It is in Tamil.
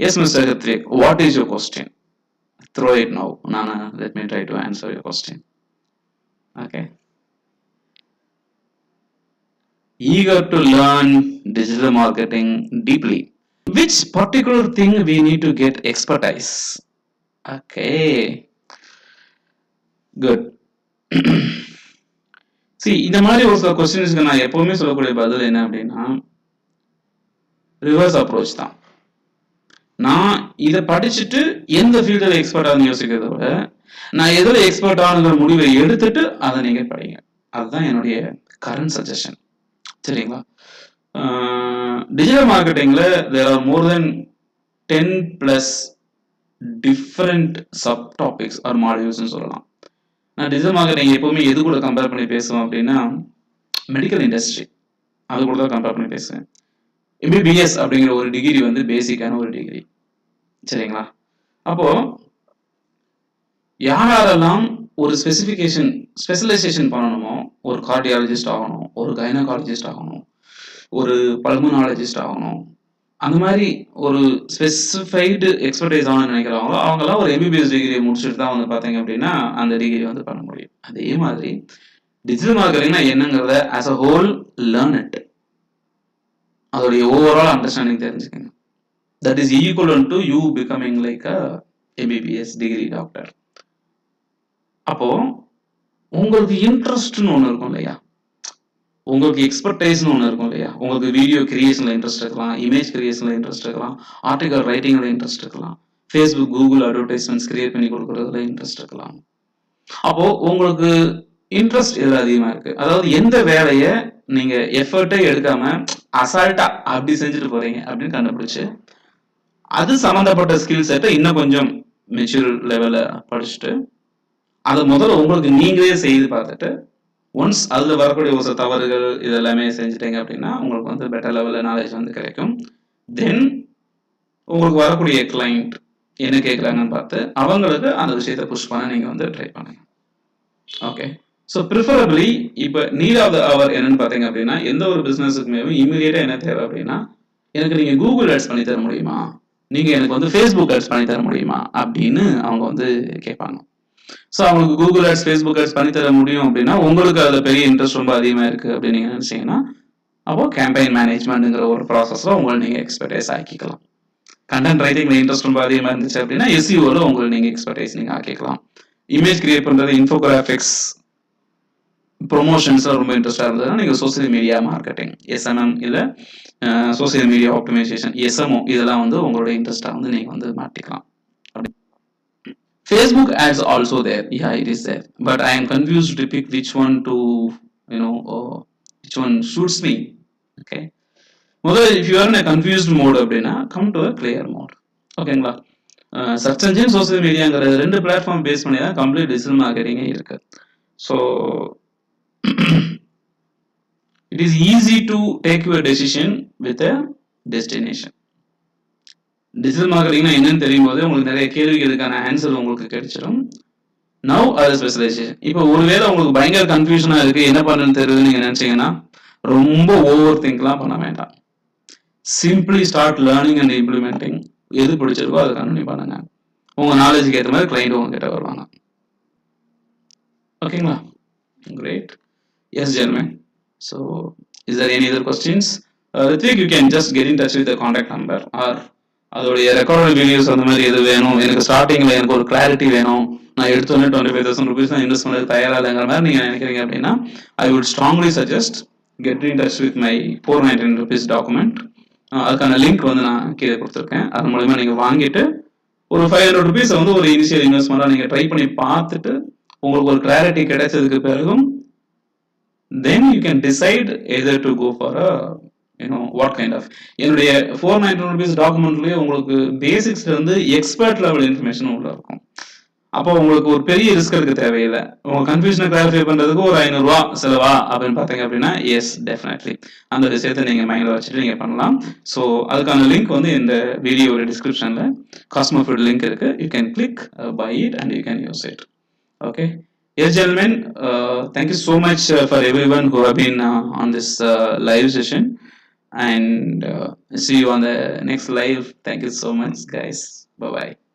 Yes, Mr. Hrithik, what is your question? Throw it now. Nana, let me try to answer your question. Okay. Eager to learn digital marketing deeply. Which particular thing we need to get expertise? Okay. Good. C இந்த மாதிரி ஒரு சில கொஸ்டின்ஸ்க்கு நான் எப்பவுமே சொல்லக்கூடிய பதில் என்ன அப்படின்னா ரிவர்ஸ் அப்ரோச் தான். நான் இதை படிச்சுட்டு எந்த ஃபீல்டில் எக்ஸ்பர்ட் ஆகுன்னு யோசிக்கிறத விட நான் எதில் எக்ஸ்பர்ட் ஆகுங்கிற முடிவை எடுத்துட்டு அதை நீங்கள் படிங்க. அதுதான் என்னுடைய கரண்ட் சஜஷன் சரிங்களா? Digital மார்க்கெட்டிங்கில் there are more than ten plus different sub topics or மாடியூல்ஸ்னு சொல்லலாம். நான் நீங்கள் எப்போவுமே எது கூட கம்பேர் பண்ணி பேசுவோம் அப்படின்னா மெடிக்கல் இண்டஸ்ட்ரி அது கூட தான் கம்பேர் பண்ணி பேசுவேன். எம்பிபிஎஸ் அப்படிங்கிற ஒரு டிகிரி வந்து பேசிக்கான ஒரு டிகிரி சரிங்களா? அப்போ யாரெல்லாம் ஒரு ஸ்பெசிஃபிகேஷன் ஸ்பெஷலைசேஷன் பண்ணணுமோ ஒரு கார்டியாலஜிஸ்ட் ஆகணும் ஒரு கைனகாலஜிஸ்ட் ஆகணும் ஒரு பல்மனாலஜிஸ்ட் ஆகணும் அந்த மாதிரி ஒரு ஸ்பெசிஃபைடு எக்ஸ்பர்டைஸ் ஆகணும்னு நினைக்கிறாங்களோ அவங்களாம் ஒரு எம்பிபிஎஸ் டிகிரி முடிச்சுட்டு தான் வந்து பார்த்தீங்க அப்படின்னா அந்த டிகிரி வந்து பண்ண முடியும். அதே மாதிரி டிஜிட்டல் மார்க்கெட்டிங்னா என்னங்கிறத as a whole learn it அதோடைய ஓவரால் அண்டர்ஸ்டாண்டிங் தெரிஞ்சுக்கங்க. That is equal to you becoming like a MBBS degree doctor அப்போ உங்களுக்கு இன்ட்ரெஸ்ட்னு ஒன்று இருக்கும் இல்லையா? உங்களுக்கு எக்ஸ்பர்டைஸ்னு ஒன்று இருக்கும் இல்லையா? உங்களுக்கு வீடியோ கிரியேஷனில் இன்ட்ரெஸ்ட் இருக்கலாம் இமேஜ் கிரியேஷனில் இன்ட்ரெஸ்ட் இருக்கலாம் ஆர்டிகல் ரைட்டிங்கில் இன்ட்ரெஸ்ட் இருக்கலாம் ஃபேஸ்புக் கூகுள் அட்வர்டைஸ்மெண்ட்ஸ் கிரியேட் பண்ணி கொடுக்குறதுல இன்ட்ரெஸ்ட் இருக்கலாம். அப்போது உங்களுக்கு இன்ட்ரெஸ்ட் இதில் அதிகமாக இருக்குது அதாவது எந்த வேலையை நீங்கள் எஃபர்ட்டே எடுக்காமல் அசால்ட்டாக அப்படி செஞ்சுட்டு போகிறீங்க அப்படின்னு கண்டுபிடிச்சு அது சம்மந்தப்பட்ட ஸ்கில் செட்டை இன்னும் கொஞ்சம் மெச்சூர் லெவலில் படிச்சுட்டு அதை முதல்ல உங்களுக்கு நீங்களே செய்து பார்த்துட்டு ஒன்ஸ் அதில் வரக்கூடிய ஒரு தவறுகள் இதெல்லாமே செஞ்சுட்டீங்க அப்படின்னா உங்களுக்கு வந்து பெட்டர் லெவலில் நாலேஜ் வந்து கிடைக்கும். தென் உங்களுக்கு வரக்கூடிய கிளைண்ட் என்ன கேட்குறாங்கன்னு பார்த்து அவங்களுக்கு அந்த விஷயத்தை புஷ் பண்ண நீங்கள் வந்து ட்ரை பண்ணுங்க. ஓகே ஸோ ப்ரிஃபரபிளி இப்போ நீட் ஆஃப் த அவர் என்னன்னு பார்த்தீங்க அப்படின்னா எந்த ஒரு பிஸ்னஸுக்குமே இமீடியட்டாக என்ன தேவை அப்படின்னா எனக்கு நீங்கள் கூகுள் ஆட்ஸ் பண்ணி தர முடியுமா? நீங்கள் எனக்கு வந்து ஃபேஸ்புக் ஆட்ஸ் பண்ணி தர முடியுமா? அப்படின்னு அவங்க வந்து கேட்பாங்க. ஸோ அவங்களுக்கு கூகுள் ஆட்ஸ் ஃபேஸ்புக் ஆட்ஸ் பண்ணி தர முடியும் அப்படின்னா உங்களுக்கு அதில் பெரிய இன்ட்ரெஸ்ட் ரொம்ப அதிகமாக இருக்குது அப்படின்னு நீங்கள் நினச்சிங்கன்னா அப்போது கேம்பெயின் மேனேஜ்மெண்ட்டுங்கிற ஒரு ப்ராசஸில் உங்களை நீங்கள் எக்ஸ்பர்டைஸ் ஆக்கிக்கலாம். கண்டென்ட் ரைட்டிங்ல இன்ட்ரெஸ்ட் ரொம்ப அதிகமாக இருந்துச்சு அப்படின்னா எஸ்இஓவில் உங்களை நீங்கள் எக்ஸ்பர்டைஸ் நீங்கள் ஆக்கிக்கலாம். இமேஜ் கிரியேட் பண்ணுறது இன்ஃபோகிராஃபிக்ஸ் ப்ரொமோஷன்ஸில் ரொம்ப இன்ட்ரெஸ்டாக இருந்ததுன்னா நீங்கள் சோசியல் மீடியா மார்க்கெட்டிங் எஸ்எம்எம் இல்லை சோசியல் மீடியா ஆப்டிமைசேஷன் எஸ்எம்ஓ இதெல்லாம் வந்து உங்களோட இன்ட்ரெஸ்ட்டாக வந்து நீங்கள் வந்து மாட்டிக்கலாம் Facebook ads also there. Yeah, it is there. But I am confused to pick which one to, you know, uh, which one suits me. Okay. முதல்ல if you are in a confused mode அப்படின்னா come to a clear mode. ஓகேங்களா சர்ச் என்ஜின் சோசியல் மீடியாங்கிற ரெண்டு பிளாட்ஃபார்ம் பேஸ் பண்ணி தான் கம்ப்ளீட் டிஜிட்டல் மார்க்கெட்டிங்கே இருக்கு so it is easy to take your decision with a destination Digital மார்க்கெட்டிங்னா என்னன்னு தெரியும் போது உங்களுக்கு நிறைய கேள்விகளுக்கான ஆன்சர் உங்களுக்கு கிடைச்சிடும் நவ் அது ஸ்பெஷலைசேஷன் இப்போ ஒருவேளை உங்களுக்கு பயங்கர கன்ஃபியூஷனா இருக்கு என்ன பண்ணுன்னு தெரியுது நீங்க நினைச்சீங்கன்னா ரொம்ப ஓவர் திங்க்லாம் பண்ண வேண்டாம். Simply start learning and implementing எது பிடிச்சிருக்கோ அதை கண்டினியூ பண்ணுங்க. உங்க நாலேஜுக்கு ஏற்ற மாதிரி கிளைண்ட் உங்ககிட்ட வருவாங்க. ஓகேங்களா great yes ஜென்மன் so is there any other questions Rithvik you can just get in touch with contact number or அதோடைய ரெக்கார்டட் வீடியோஸ் அந்த மாதிரி எது வேணும்? எனக்கு ஸ்டார்டிங்ல எனக்கு ஒரு கிளாரிட்டி வேணும். நான் எடுத்தோன்னே டுவெண்ட்டி ஃபைவ் தௌசண்ட் ருபீஸ் தான் இன்வெஸ்ட் பண்ணது தயாரா இல்லைங்கிற மாதிரி நீங்க நினைக்கிறீங்க அப்படின்னா I would strongly suggest get in touch with my four ninety rupees document அதுக்கான லிங்க் வந்து நான் கீழே கொடுத்துருக்கேன். அது மூலயமா நீங்க வாங்கிட்டு ஒரு ஃபைவ் ஹண்ட்ரட் ருபீஸ் வந்து ஒரு இனிஷியல் இன்வெஸ்ட்மெண்ட்டாக நீங்க ட்ரை பண்ணி பார்த்துட்டு உங்களுக்கு ஒரு கிளாரிட்டி கிடைச்சதுக்கு பிறகும் then you can decide either to go for a what kind of என்னுடைய ஃபோர் நைன்டி ருபீஸ் டாக்குமெண்ட்லயே உங்களுக்கு பேசிக்ஸ்ல இருந்து எக்ஸ்பர்ட் லெவல் இன்ஃபர்மேஷன் உள்ள இருக்கும். அப்போ உங்களுக்கு ஒரு பெரிய ரிஸ்க் எடுக்க தேவையில்லை. உங்க கன்ஃபியூஷனை கிளாரிஃபை பண்றதுக்கு ஒரு ஐநூறுரூவா செலவா அப்படின்னு பார்த்தீங்க அப்படின்னா எஸ் டெஃபினெட்லி அந்த விஷயத்தை நீங்க மைண்ட்ல வச்சுட்டு நீங்க பண்ணலாம். ஸோ அதுக்கான லிங்க் வந்து இந்த வீடியோட டிஸ்கிரிப்ஷன்ல காஸ்மோஃபிட் லிங்க் இருக்கு. You can click by it and you can use it okay Yes, gentlemen, uh, thank you so much uh, for everyone who have been uh, on this uh, live session. And uh, see you on the next live. Thank you so much, guys. Bye bye.